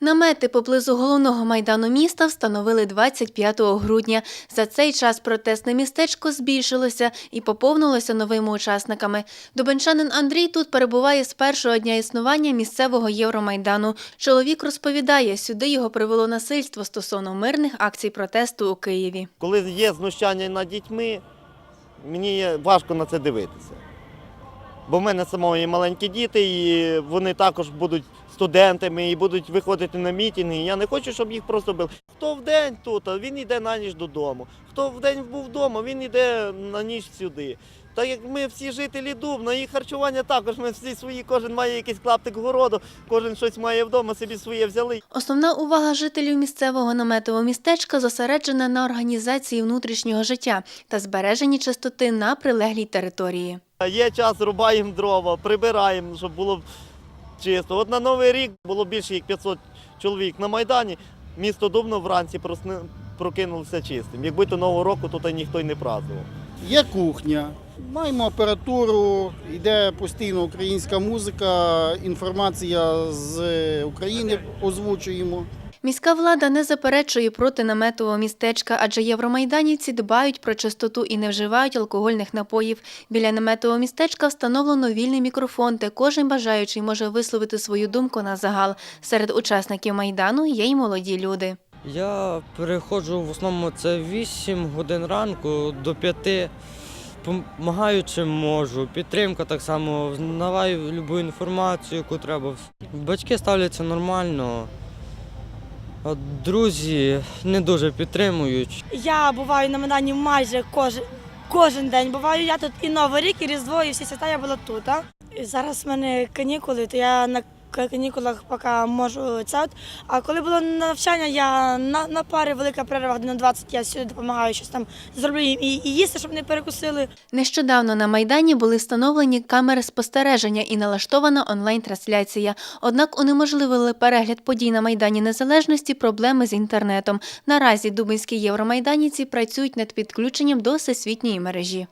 Намети поблизу головного майдану міста встановили 25 грудня. За цей час протестне містечко збільшилося і поповнилося новими учасниками. Дубенчанин Андрій тут перебуває з першого дня існування місцевого Євромайдану. Чоловік розповідає, сюди його привело насильство стосовно мирних акцій протесту у Києві. Коли є знущання над дітьми, мені важко на це дивитися. Бо в мене самого є маленькі діти, і вони також будуть студентами і будуть виходити на мітинги. Я не хочу, щоб їх просто били. Хто вдень тут, він йде на ніч додому. Хто вдень був вдома, він йде на ніч сюди. Так як ми всі жителі Дубна, і харчування також, ми всі свої, кожен має якийсь клаптик городу, кожен щось має вдома, собі своє взяли. Основна увага жителів місцевого наметового містечка зосереджена на організації внутрішнього життя та збереженні чистоти на прилеглій території. Є час, рубаємо дрова, прибираємо, щоб було чисто. От на Новий рік було більше як 500 чоловік на Майдані. Місто Дубно вранці прокинулося чистим. Якби то Нового року, то та ніхто й не празднував. Є кухня, маємо апаратуру, йде постійно українська музика, інформація з України озвучуємо. Міська влада не заперечує проти наметового містечка, адже євромайданівці дбають про чистоту і не вживають алкогольних напоїв. Біля наметового містечка встановлено вільний мікрофон, де кожен бажаючий може висловити свою думку на загал. Серед учасників майдану є й молоді люди. Я переходжу в основному це 8 годин ранку до 5. Помагаю чим можу. Підтримка так само, знаваю любу інформацію, яку треба. Батьки ставляться нормально. Друзі не дуже підтримують. Я буваю на Майдані майже кожен, кожен день. Буваю я тут і Новий рік, і Різдво, і всі свята я була тут. А? І зараз в мене канікули, то я на канікулах поки можу це. от. А коли було навчання, я на, на пари велика перерва година 20, я сюди допомагаю щось там зроблю їм і, і їсти, щоб не перекусили. Нещодавно на майдані були встановлені камери спостереження і налаштована онлайн-трансляція. Однак унеможливили перегляд подій на майдані незалежності проблеми з інтернетом. Наразі дубинські євромайданівці працюють над підключенням до всесвітньої мережі.